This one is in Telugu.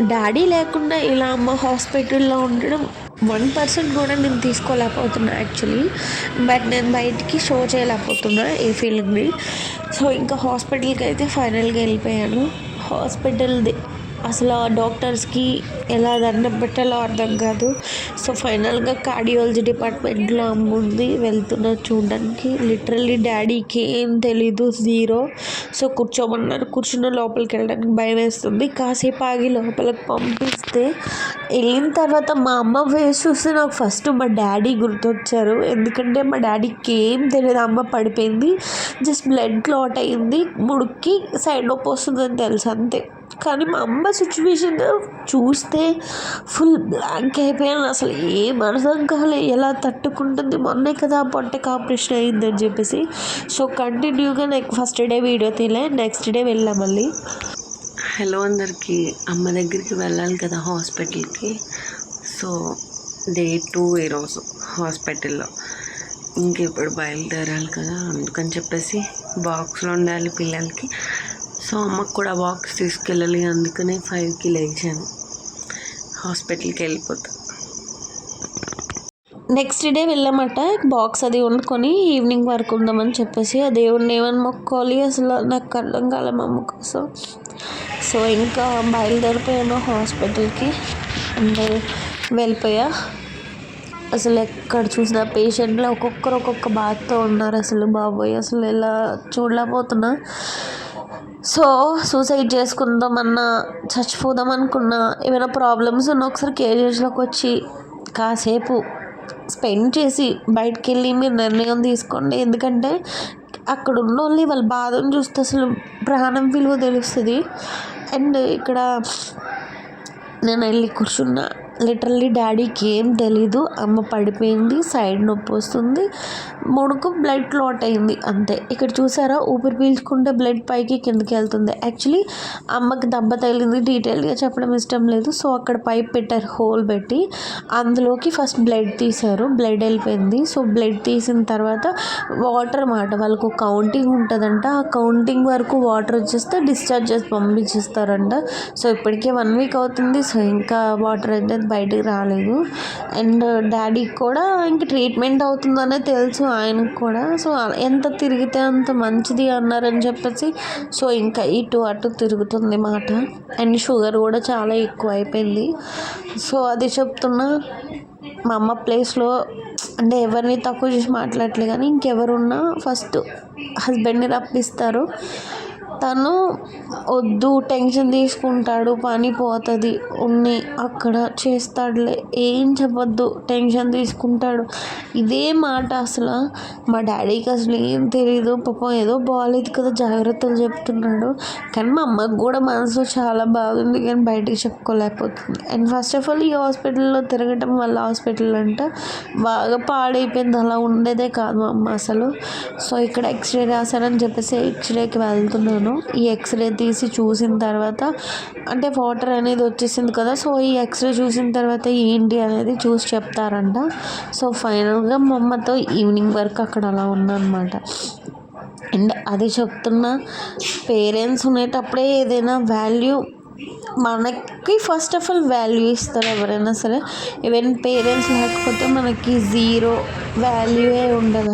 డాడీ లేకుండా ఇలా అమ్మ హాస్పిటల్లో ఉండడం వన్ పర్సెంట్ కూడా నేను తీసుకోలేకపోతున్నా యాక్చువల్లీ. బట్ నేను బయటికి షో చేయలేకపోతున్నా ఏ ఫీలింగ్ని సో ఇంకా హాస్పిటల్కి అయితే ఫైనల్గా వెళ్ళిపోయాను. హాస్పిటల్ది అసలు ఆ డాక్టర్స్కి ఎలా దండం పెట్టాలో అర్థం కాదు. సో ఫైనల్గా కార్డియాలజీ డిపార్ట్మెంట్లో అమ్ముంది వెళ్తున్నా చూడడానికి. లిటరల్లీ డాడీకి ఏం తెలీదు జీరో. సో కూర్చోమన్నారు. కూర్చున్న లోపలికి వెళ్ళడానికి భయం వేస్తుంది. కాసేపు ఆగి లోపలికి పంపిస్తే వెళ్ళిన తర్వాత మా అమ్మ ఫేస్ చూస్తే నాకు ఫస్ట్ మా డాడీ గుర్తొచ్చారు. ఎందుకంటే మా డాడీకి ఏం తెలియదు అమ్మ పడిపోయింది. జస్ట్ బ్లడ్ క్లాట్ అయింది. ముడుక్కి సైడ్ నొప్పి వస్తుందని తెలుసు అంతే. కానీ మా అమ్మ సిచ్యువేషన్ చూస్తే ఫుల్ బ్లాంక్ అయిపోయాను. అసలు ఏం అర్థం కాలే ఎలా తట్టుకుంటుంది. మొన్నే కదా పొట్టకి ఆపరేషన్ అయిందని చెప్పేసి. సో కంటిన్యూగా నాకు ఫస్ట్ డే వీడియో తీలే నెక్స్ట్ డే వెళ్ళాం మళ్ళీ. హలో అందరికీ. అమ్మ దగ్గరికి వెళ్ళాలి కదా హాస్పిటల్కి. సో డే టూ ఈరోజు హాస్పిటల్లో. ఇంకెప్పుడు బయలుదేరాలి కదా అందుకని చెప్పేసి బాక్స్లో ఉండాలి పిల్లలకి. సో అమ్మకు కూడా బాక్స్ తీసుకెళ్ళాలి. అందుకనే ఫైవ్కి లేచాను. హాస్పిటల్కి వెళ్ళిపోతా. Next day వెళ్ళామట. బాక్స్ అది వండుకొని ఈవినింగ్ వరకు ఉందామని చెప్పేసి ఆ దేవుడిని ఏమని మొక్కోవాలి? అసలు నాకు అర్థం కాలే మా అమ్మ కోసం. సో ఇంకా బయలుదేరిపోయాను హాస్పిటల్కి. అందరూ వెళ్ళిపోయా. అసలు ఎక్కడ చూసినా పేషెంట్లు ఒక్కొక్కరు ఒక్కొక్క బాధతో ఉన్నారు. అసలు బాబోయ్ అసలు ఎలా చూడలేకపోతున్నా. సో సూసైడ్ చేసుకుందామన్నా చచ్చిపోదాం అనుకున్నా ఏమైనా ప్రాబ్లమ్స్ ఉన్నా ఒకసారి కేజీహెచ్లోకి వచ్చి కాసేపు స్పెండ్ చేసి బయటికి వెళ్ళి మీరు నిర్ణయం తీసుకోండి. ఎందుకంటే అక్కడ ఉన్న వాళ్ళని వాళ్ళ బాధను చూస్తే అసలు ప్రాణం విలువ తెలుస్తుంది. అండ్ ఇక్కడ నేను వెళ్ళి కూర్చున్నా. లిటరల్లీ డాడీకి ఏం తెలీదు. అమ్మ పడిపోయింది సైడ్ నొప్పి వస్తుంది. ముడుకు బ్లడ్ క్లాట్ అయింది అంతే. ఇక్కడ చూసారా? ఊపిరి పీల్చుకుంటే బ్లడ్ పైకి కిందకి వెళ్తుంది. యాక్చువల్లీ అమ్మకి దెబ్బ తగిలింది. డీటెయిల్గా చెప్పడం ఇష్టం లేదు. సో అక్కడ పైప్ పెట్టారు హోల్ పెట్టి. అందులోకి ఫస్ట్ బ్లడ్ తీశారు. బ్లడ్ వెళ్ళిపోయింది. సో బ్లడ్ తీసిన తర్వాత వాటర్ మాట వాళ్ళకు కౌంటింగ్ ఉంటుందంట. ఆ కౌంటింగ్ వరకు వాటర్ వచ్చేస్తే డిశ్చార్జ్ చేసి పంపించేస్తారంట. సో ఇప్పటికే వన్ వీక్ అవుతుంది. సో ఇంకా వాటర్ అయితే బయటకు రాలేదు. అండ్ డాడీకి కూడా ఇంక ట్రీట్మెంట్ అవుతుందనే తెలుసు ఆయనకు కూడా. సో ఎంత తిరిగితే అంత మంచిది అన్నారని చెప్పేసి సో ఇంకా ఇటు అటు తిరుగుతుంది మాట. అండ్ షుగర్ కూడా చాలా ఎక్కువ అయిపోయింది సో అది చెప్తున్నా మా అమ్మ ప్లేస్లో అంటే ఎవరిని తక్కువ చేసి మాట్లాడట్లే కానీ ఇంకెవరున్నా ఫస్ట్ హస్బెండ్ని రప్పిస్తారు. తను వద్దు టెన్షన్ తీసుకుంటాడు పని పోతుంది ఉన్ని అక్కడ చేస్తాడులే ఏం చెప్పొద్దు టెన్షన్ తీసుకుంటాడు. ఇదే మాట అసలు. మా డాడీకి అసలు ఏం తెలియదు పాపం ఏదో బాగాలేదు కదా జాగ్రత్తలు చెప్తున్నాడు. కానీ మా అమ్మకి కూడా మనసులో చాలా బాగుంది కానీ బయటికి చెప్పుకోలేకపోతుంది. అండ్ ఫస్ట్ ఆఫ్ ఆల్ ఈ హాస్పిటల్లో తిరగటం వల్ల హాస్పిటల్ అంటే బాగా పాడైపోయింది అలా ఉండేదే కాదు మా అమ్మ అసలు. సో ఇక్కడ ఎక్స్రే రాశారని చెప్పేసి ఎక్స్రేకి వెళ్తున్నాను. ఈ ఎక్స్రే తీసి చూసిన తర్వాత అంటే వాటర్ అనేది వచ్చేసింది కదా సో ఈ ఎక్స్రే చూసిన తర్వాత ఏంటి అనేది చూసి చెప్తారంట. సో ఫైనల్గా మా అమ్మతో ఈవినింగ్ వరకు అక్కడ అలా ఉందన్నమాట అండ్ అది చెప్తున్నా పేరెంట్స్ ఉండేటప్పుడే ఏదైనా వాల్యూ మనకి ఫస్ట్ ఆఫ్ ఆల్ వాల్యూ ఇస్తారు ఎవరైనా సరే. ఈవెన్ పేరెంట్స్ లేకపోతే మనకి జీరో వాల్యూయే ఉండదు.